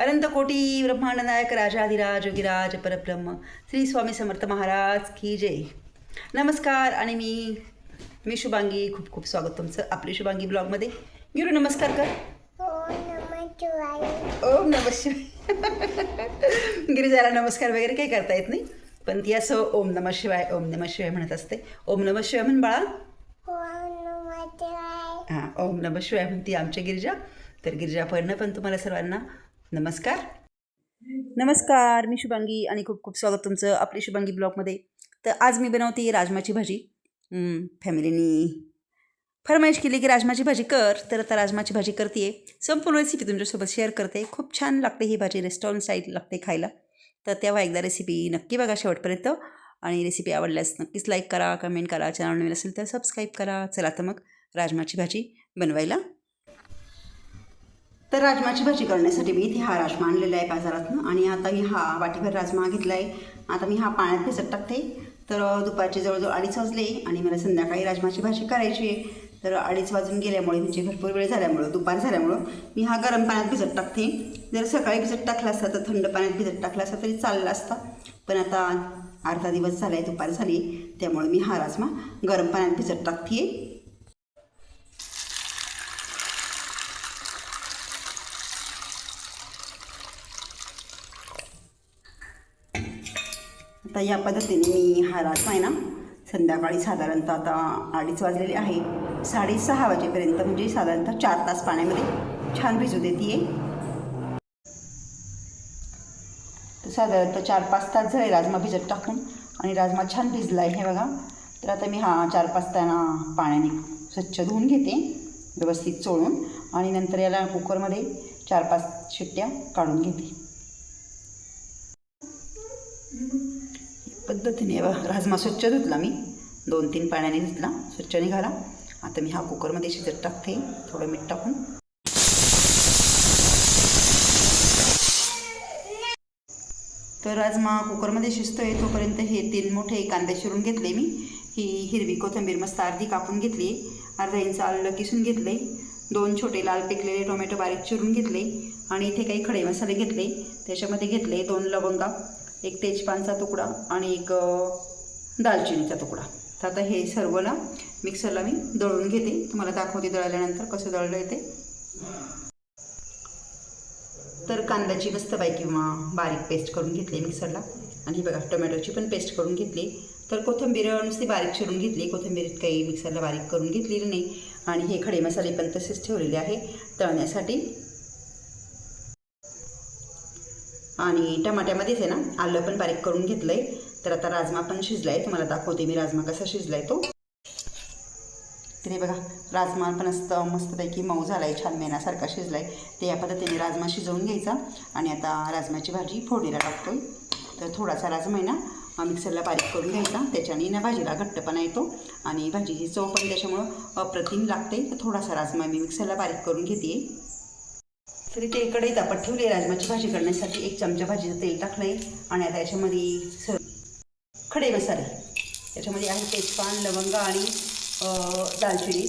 अनंत कोटी ब्रह्मांड नायक राजाधिराज योगीराज परब्रह्म श्री स्वामी समर्थ महाराज की जय नमस्कार आणि मी मी शुभांगी खूप खूप स्वागत तुमचं आपली शुभांगी ब्लॉगमध्ये गिरू नमस्कार कर ओम नम शिवाय गिरिजाला नमस्कार वगैरे काही करता येत नाही पण ती असं ओम नम शिवाय ओम नम शिवाय म्हणत असते ओम नम शिवाय म्हण बाळा हां ओम नम शिवाय म्हणती आमच्या गिरिजा तर गिरिजा पडणं पण तुम्हाला सर्वांना नमस्कार. नमस्कार मी शुभांगी आणि खूप खूप स्वागत तुमचं आपली शुभांगी ब्लॉगमध्ये. तर आज मी बनवते राजमाची भाजी. फॅमिलीनी फरमाईश केली की राजमाची भाजी कर तर आता राजमाची भाजी करते संपूर्ण रेसिपी तुमच्यासोबत शेअर करते. खूप छान लागते ही भाजी रेस्टॉरंट साईड लागते खायला. तर तेव्हा एकदा रेसिपी नक्की बघा शेवटपर्यंत. आणि रेसिपी आवडल्यास नक्कीच लाईक करा कमेंट करा चॅनल नवीन असेल तर सबस्क्राईब करा. चला तर मग राजमाची भाजी बनवायला तर राजमाची भाजी करण्यासाठी मी इथे हा राजमा आणलेला आहे बाजारातून. आणि आता मी हा वाटीभर राजमा घेतला आहे आता मी हा पाण्यात भिजत टाकते. तर दुपारचे जवळजवळ अडीच वाजले आणि मला संध्याकाळी राजमाची भाजी करायची आहे. तर अडीच वाजून गेल्यामुळे म्हणजे भरपूर वेळ झाल्यामुळं दुपार झाल्यामुळं मी हा गरम पाण्यात भिजत टाकते. जर सकाळी भिजत टाकला असता तर थंड पाण्यात भिजत टाकला असता तरी चालला असता. पण आता अर्धा दिवस झाला आहे दुपार झाली त्यामुळे मी हा राजमा गरम पाण्यात भिजत टाकते आता या पद्धतीने मी हा राजमा आहे ना संध्याकाळी साधारणतः आता अडीच वाजलेले आहे. साडेसहा वाजेपर्यंत म्हणजे साधारणतः चार तास पाण्यामध्ये छान भिजू देते तर साधारणतः चार पाच तास झाले राजमा भिजत टाकून आणि राजमा छान भिजला आहे हे बघा. तर आता मी हा चार पाच ताना पाण्याने स्वच्छ धुवून घेते व्यवस्थित चोळून आणि नंतर याला कुकरमध्ये चार पाच शिट्ट्या काढून घेते. पद्धतीने. बघा राजमा स्वच्छ धुतला मी. दोन तीन पाण्याने धुतला स्वच्छ निघाला. आता मी हा कुकरमध्ये शिजत टाकते. थोडं मीठ टाकून. तर राजमा कुकरमध्ये शिजतोय. तोपर्यंत हे तीन मोठे कांदे चिरून घेतले मी. ही हिरवी कोथिंबीर मस्त अर्धी कापून घेतली. अर्धा इंच आलं किसून घेतले. दोन छोटे लाल पिकलेले टोमॅटो बारीक चिरून घेतले. आणि इथे काही खडे मसाले घेतले. त्याच्यामध्ये घेतले दोन लवंगा एक तेजपानचा तुकडा आणि एक दालचिनीचा तुकडा. तर आता हे सर्वला मिक्सरला मी दळून घेते. तुम्हाला दाखवते दळल्यानंतर कसं दळलं आहे ते. तर कांद्याची मस्तपैकी किंवा बारीक पेस्ट करून घेतली मिक्सरला. आणि बघा टोमॅटोची पण पेस्ट करून घेतली. तर कोथिंबीर नुसती बारीक चिरून घेतली. कोथिंबीर काही मिक्सरला बारीक करून घेतलेली नाही. आणि हे खडे मसाले पण तसेच ठेवलेले आहे. तळण्यासाठी आणि टमाट्यामध्येच आहे ना आलं पण बारीक करून घेतलं आहे तर आता राजमा पण शिजला आहे तुम्हाला दाखवते मी राजमा कसा शिजला आहे तो. तिथे बघा राजमा पण असतं मस्तपैकी मऊ झाला आहे छान मेणासारखा शिजला आहे ते या पद्धतीने राजमा शिजवून घ्यायचा. आणि आता राजमाची भाजी फोडणीला टाकतोय. तर थोडासा राजमा आहे ना मिक्सरला बारीक करून घ्यायचा. त्याच्याने ना भाजीला घट्टपणा येतो. आणि भाजीची चव पण त्याच्यामुळं अप्रतिम लागते. तर थोडासा राजमा मी मिक्सरला बारीक करून घेते तरी ते कढईत आपण ठेवली राजमाची भाजी करण्यासाठी एक चमचा भाजीचं तेल टाकलं आहे आणि आता याच्यामध्ये स खडे मसाले त्याच्यामध्ये आहे तेजपान लवंग आणि दालचिनी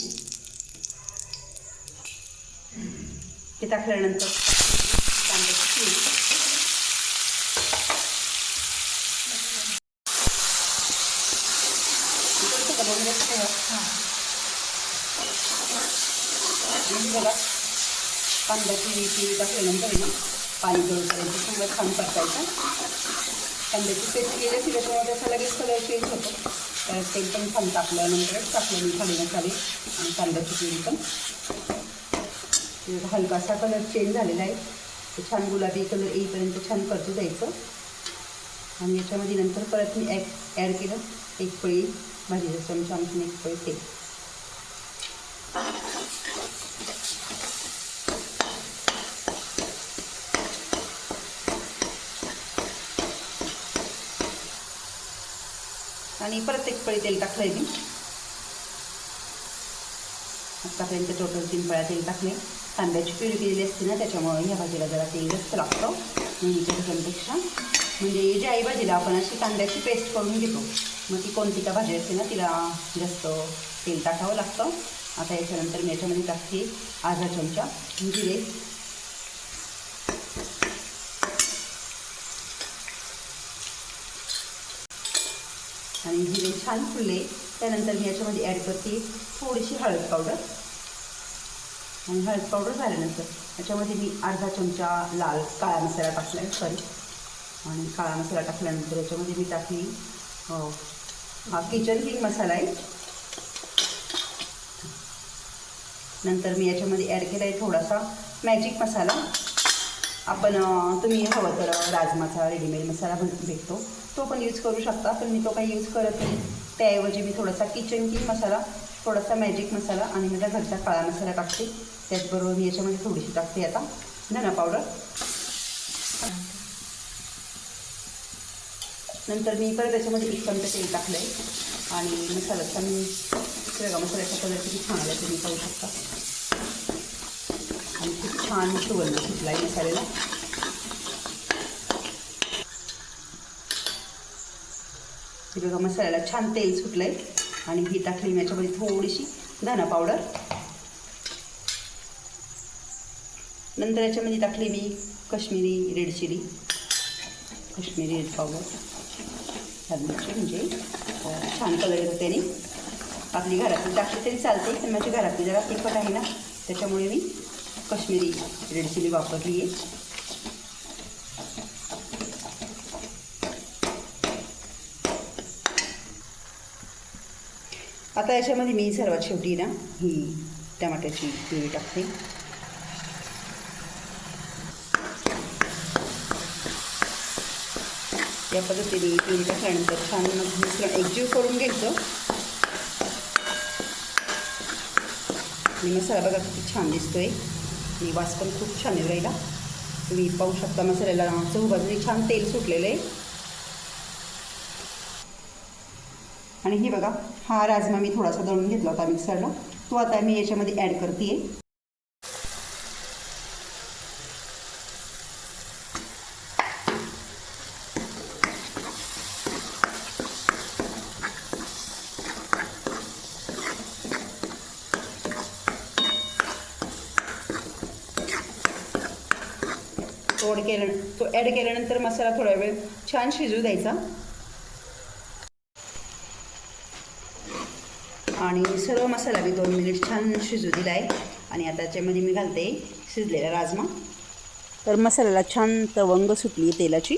ते टाकल्यानंतर? हां. कांद्याची चिरी टाकल्यानंतर आहे ना पाणी गळपर्यंत सगळं छान परतायचं. कांद्याची पेस्ट केली असेल त्याच्यामुळे त्याचा लगेच कलर चेंज होतो. तर तेल पण छान टाकल्यानंतरच टाकलं मी खाली मसाले आणि कांद्याची चिरी पण. हलकासा कलर चेंज झालेला आहे. तो छान गुलाबी कलर येईपर्यंत छान परतू द्यायचं. आणि याच्यामध्ये नंतर परत मी ॲड ॲड केलं एक पळी भाजीचा चमचा आणखीन एक पळी तेल. आणि परत एक पळी तेल टाकलं आहे मी आत्तापर्यंत टोटल तीन पळ्या तेल टाकले. कांद्याची पिळी केलेली असते ना त्याच्यामुळे ह्या भाजीला जरा तेल जास्त लागतं. नेहमीच्या भाज्यांपेक्षा म्हणजे ज्या आई भाजीला आपण अशी कांद्याची पेस्ट करून घेतो मग ती कोणती का भाजी असते ना तिला जास्त तेल टाकावं लागतं. आता याच्यानंतर मी याच्यामध्ये टाकते अर्धा चमचा. जिरे. आणि जिरे छान फुलले त्यानंतर मी याच्यामध्ये ॲड करते थोडीशी हळद पावडर आणि हळद पावडर झाल्यानंतर याच्यामध्ये मी अर्धा चमचा लाल काळा मसाला टाकला आहे सॉरी आणि काळा मसाला टाकल्यानंतर याच्यामध्ये मी टाकली हा किचन किंग मसाला आहे. नंतर मी याच्यामध्ये ॲड केला आहे थोडासा मॅजिक मसाला. आपण तुम्ही हवं तर राजमाचा रेडीमेड मसाला भेटतो. तो पण यूज करू शकता पण मी तो काही यूज करत नाही. त्याऐवजी मी थोडासा किचन किंग मसाला थोडासा मॅजिक मसाला आणि माझ्या घरचा काळा मसाला टाकते. त्याचबरोबर मी याच्यामध्ये थोडीशी टाकते आता धना पावडर नंतर मी परत त्याच्यामध्ये एक चमचा तेल टाकलं आहे आणि मसाल्याचा मी सगळा मसाल्याचा कलर किती छान आला तुम्ही पाहू शकता. आणि खूप छान सुगंध सुटला आहे मसाल्याला. हे बघा मसाल्याला छान तेल सुटलं आहे आणि ही टाकली याच्यामध्ये थोडीशी धना पावडर. नंतर याच्यामध्ये टाकली मी Kashmiri red chili. Kashmiri red powder. म्हणजे छान कलर येतो त्याने. आपली घरातली टाकली तरी चालते पण माझी घरातली जरा तिखट आहे ना त्याच्यामुळे मी कश्मीरी रेड चिली वापरली आहे आता याच्यामध्ये मी सर्वात शेवटी ना ही टमाट्याची पिळी टाकते. या पद्धतीने पिळी टाकल्यानंतर छान मग मिश्रण एकजीव करून घ्यायचं. आणि मसाला बघा किती छान दिसतोय. आणि वास पण खूप छान येऊ राहिला. तुम्ही पाहू शकता मसाल्याला चहूबाजूने छान तेल सुटलेलं आहे. आणि हे बघा हा राजमा मी थोडासा दळून घेतला होता मिक्सरला. तो आता मी याच्यामध्ये ॲड करते थोड केल्या तो ॲड केल्यानंतर मसाला थोडा वेळ छान शिजू द्यायचा आणि सर्व मसाला मी दोन मिनिट छान शिजू दिला आहे आणि आता त्याच्यामध्ये मी घालते शिजलेला राजमा. तर मसाल्याला छान तवंग सुटली तेलाची.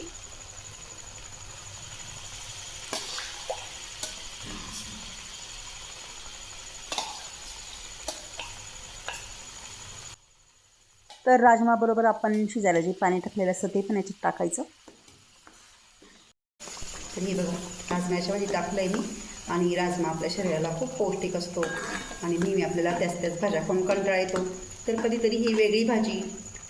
तर राजमाबरोबर आपण शिजायला जे पाणी टाकलेलं असतं ते पण याच्यात टाकायचं. तर हे बघा राजमा याच्यामध्ये टाकलं आहे मी. आणि राजमा आपल्या शरीराला खूप पौष्टिक असतो. आणि नेहमी आपल्याला त्याच त्याच भाज्या खाऊन कंटाळा येतो. तर कधीतरी ही वेगळी भाजी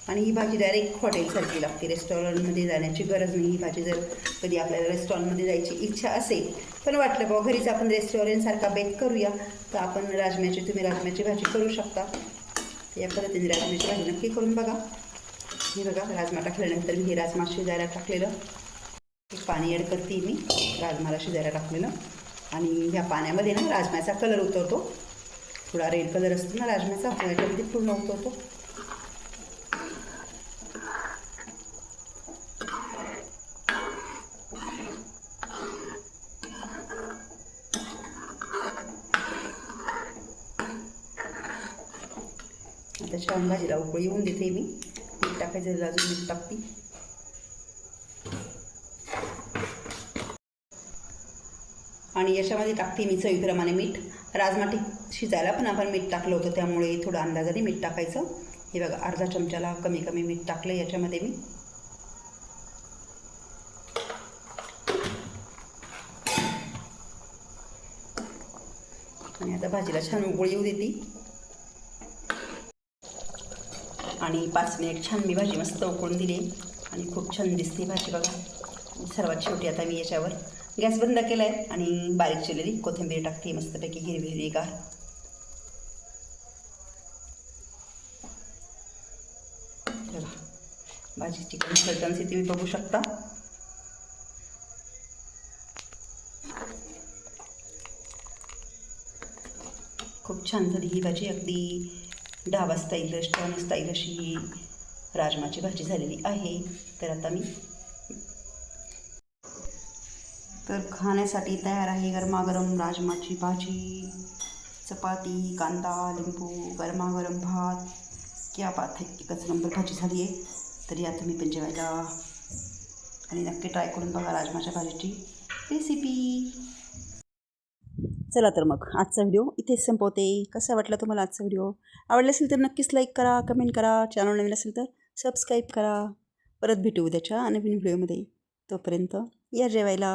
आणि ही भाजी डायरेक्ट हॉटेलसारखी लागते. रेस्टॉरंटमध्ये जाण्याची गरज नाही. ही भाजी जर कधी आपल्याला रेस्टॉरंटमध्ये जायची इच्छा असेल पण वाटलं बाबा घरीच आपण रेस्टॉरंटसारखा बेक करूया. तर आपण राजम्याची तुम्ही राजम्याची भाजी करू शकता. या पद्धतीने राजम्याची भाजी नक्की करून बघा. हे बघा राजमा टाकल्यानंतर मी हे राजमा शिजायला टाकलेलं. पाणी ॲड करते मी. राजमाला शिजायला टाकलेलं. आणि ह्या पाण्यामध्ये ना राजम्याचा कलर उतरतो थोडा रेड कलर असतो ना राजम्याचा तो याच्यामध्ये पूर्ण उतरतो आता छान भाजीला उकळी येऊन देते मी. मीठ टाकायचं अजून मीठ टाकते. आणि याच्यामध्ये टाकते मी चवीप्रमाणे मीठ. राजमा टिक शिजायला पण आपण मीठ टाकलं होतं त्यामुळे थोडं अंदाजाने मीठ टाकायचं. हे बघा अर्धा चमच्याला कमी कमी मीठ टाकलं याच्यामध्ये मी. आणि आता भाजीला छान उकळी येऊ देते. आणि पाच मिनिट छान मी भाजी मस्त उकळून दिली. आणि खूप छान दिसते भाजी बघा. सर्वात शेवटी आता मी याच्यावर गॅस बंद केला आहे आणि बारीक चिरलेली कोथिंबीर टाकते मस्तपैकी हिरवी हिरवीगार गार. चला भाजीची कन्सिस्टन्सी तुम्ही बघू शकता. खूप छान झाली ही भाजी अगदी ढाबा स्टाईल रेस्टॉरंट स्टाईल अशी ही राजमाची भाजी झालेली आहे. तर आता मी तर खाण्यासाठी तयार आहे गरमागरम राजमाची भाजी चपाती कांदा लिंबू गरमागरम भात. क्या बात आहे एकच नंबर भाजी झाली आहे. तर या तुम्ही पण जेवायला आणि नक्की ट्राय करून बघा राजमाच्या भाजीची रेसिपी चला तर मग आजचा व्हिडिओ इथेच संपवते. कसा वाटला तुम्हाला आजचा व्हिडिओ आवडला असेल तर नक्कीच लाईक करा कमेंट करा. चॅनल नवीन असेल तर सबस्क्राईब करा. परत भेटू उद्याच्या नवीन व्हिडिओमध्ये तोपर्यंत या जेवायला.